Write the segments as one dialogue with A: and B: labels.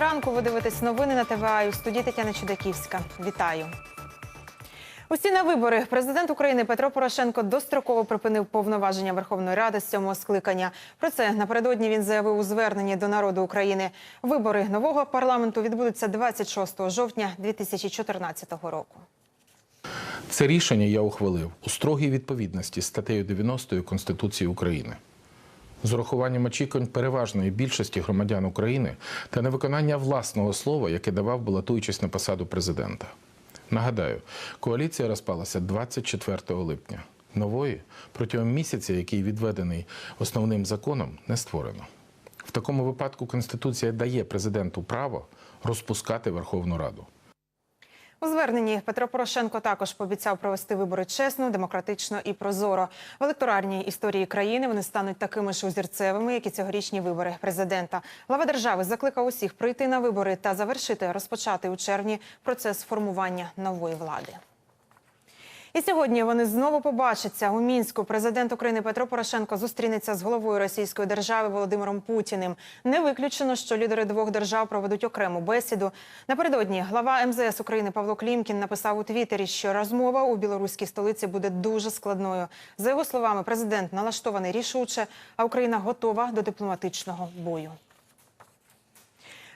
A: ранку. Ви дивитесь новини на ТВА. І У студії Тетяна Чудаківська. Вітаю. Усі на вибори президент України Петро Порошенко достроково припинив повноваження Верховної Ради з сьомого скликання. Про це напередодні він заявив у зверненні до народу України. Вибори нового парламенту відбудуться 26 жовтня 2014 року.
B: Це рішення я ухвалив у строгій відповідності з статтею 90 Конституції України. З урахуванням очікувань переважної більшості громадян України та невиконання власного слова, яке давав балотуючись на посаду президента. Нагадаю, коаліція розпалася 24 липня. Нової протягом місяця, який відведений основним законом, не створено. В такому випадку Конституція дає президенту право розпускати Верховну Раду.
A: У зверненні Петро Порошенко також пообіцяв провести вибори чесно, демократично і прозоро. В електоральній історії країни вони стануть такими ж узірцевими, як і цьогорічні вибори президента. Глава держави закликав усіх прийти на вибори та завершити розпочати у червні процес формування нової влади. І сьогодні вони знову побачаться у мінську. Президент України Петро Порошенко зустрінеться з головою Російської держави Володимиром Путіним. Не виключено, що лідери двох держав проведуть окрему бесіду. Напередодні глава МЗС України Павло Клімкін написав у Твіттері, що розмова у білоруській столиці буде дуже складною. За його словами, президент налаштований рішуче, а Україна готова до дипломатичного бою.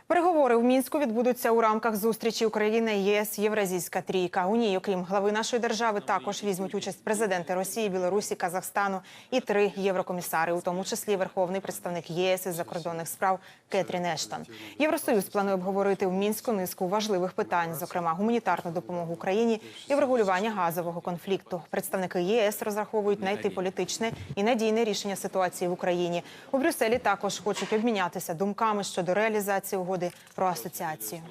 A: Переговори в мінську відбудуться у рамках зустрічі України ЄС Євразійська трійка. У ній, окрім глави нашої держави, також візьмуть участь президенти Росії, Білорусі, Казахстану і три єврокомісари, у тому числі верховний представник єС із закордонних справ Кетрін Ештон. Євросоюз планує обговорити в мінську низку важливих питань, зокрема гуманітарну допомогу Україні і врегулювання газового конфлікту. Представники ЄС розраховують знайти політичне і надійне рішення ситуації в Україні. У Брюсселі також хочуть обмінятися думками щодо реалізації угоди про асоціацію.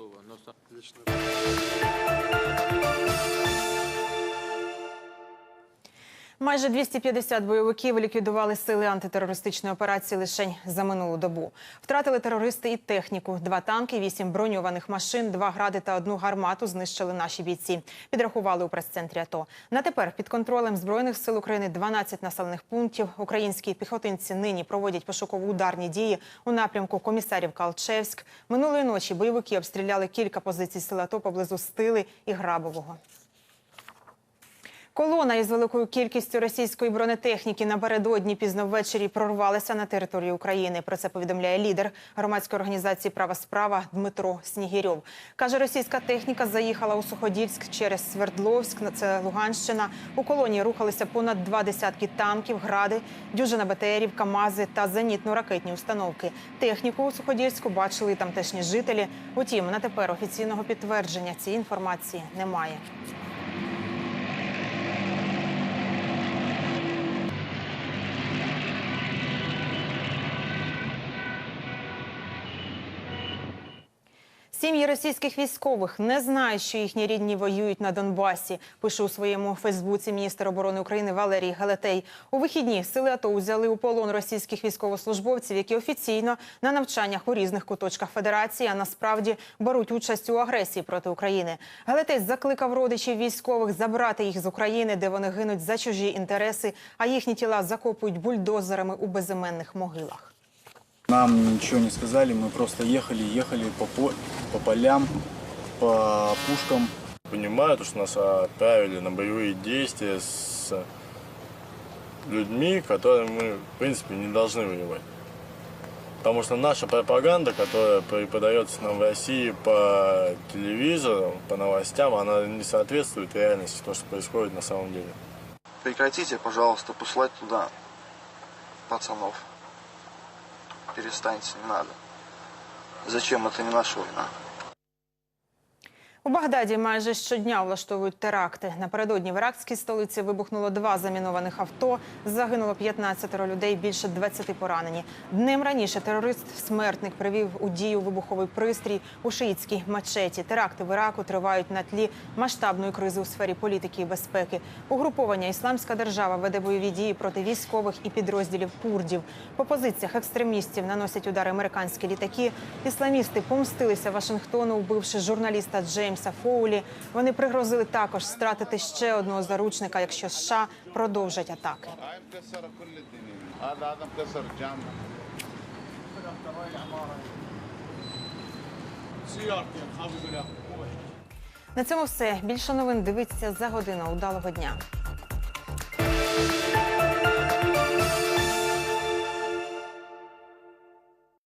A: Майже 250 бойовиків ліквідували сили антитерористичної операції лише за минулу добу. Втратили терористи і техніку. Два танки, вісім броньованих машин, два гради та одну гармату знищили наші бійці. Підрахували у прес-центрі АТО. На тепер під контролем збройних сил України 12 населених пунктів. Українські піхотинці нині проводять пошуково-ударні дії у напрямку комісарів Калчевськ. Минулої ночі бойовики обстріляли кілька позицій сил АТО поблизу Стили і Грабового. Колона із великою кількістю російської бронетехніки напередодні пізно ввечері прорвалася на територію України. Про це повідомляє лідер громадської організації Права справа Дмитро Снігірьов. Каже, російська техніка заїхала у Суходільськ через Свердловськ. Це Луганщина. У колонії рухалися понад два десятки танків, гради, дюжина БТРів, КАМАЗи та зенітно-ракетні установки. Техніку у Суходільську бачили тамтешні жителі. Утім, на тепер офіційного підтвердження цієї інформації немає. Сім'ї російських військових не знають, що їхні рідні воюють на Донбасі. Пише у своєму Фейсбуці міністр оборони України Валерій Галетей. У вихідні сили АТО взяли у полон російських військовослужбовців, які офіційно на навчаннях у різних куточках федерації, а насправді беруть участь у агресії проти України. Галетей закликав родичів військових забрати їх з України, де вони гинуть за чужі інтереси, а їхні тіла закопують бульдозерами у безіменних могилах.
C: Нам ничего не сказали, мы просто ехали, ехали по, по, по полям, по пушкам.
D: Понимаю, то, что нас отправили на боевые действия с людьми, которые мы, в принципе, не должны воевать. Потому что наша пропаганда, которая преподается нам в России по телевизору, по новостям, она не соответствует реальности, то, что происходит на самом деле.
E: Прекратите, пожалуйста, послать туда пацанов. Перестаньте, не надо. Зачем? Это не наша война.
A: У Багдаді майже щодня влаштовують теракти. Напередодні в іракській столиці вибухнуло два замінованих авто. Загинуло 15 людей, більше 20 поранені. Днем раніше терорист-смертник привів у дію вибуховий пристрій у шиїцькій мечеті. Теракти в Іраку тривають на тлі масштабної кризи у сфері політики і безпеки. Угруповання Ісламська держава веде бойові дії проти військових і підрозділів курдів. По позиціях екстремістів наносять удари американські літаки. Ісламісти помстилися Вашингтону, вбивши журналіста Джеймса Джеймса Фоулі. Вони пригрозили також стратити ще одного заручника, якщо США продовжать атаки. На цьому все більше новин дивіться за годину. Удалого дня.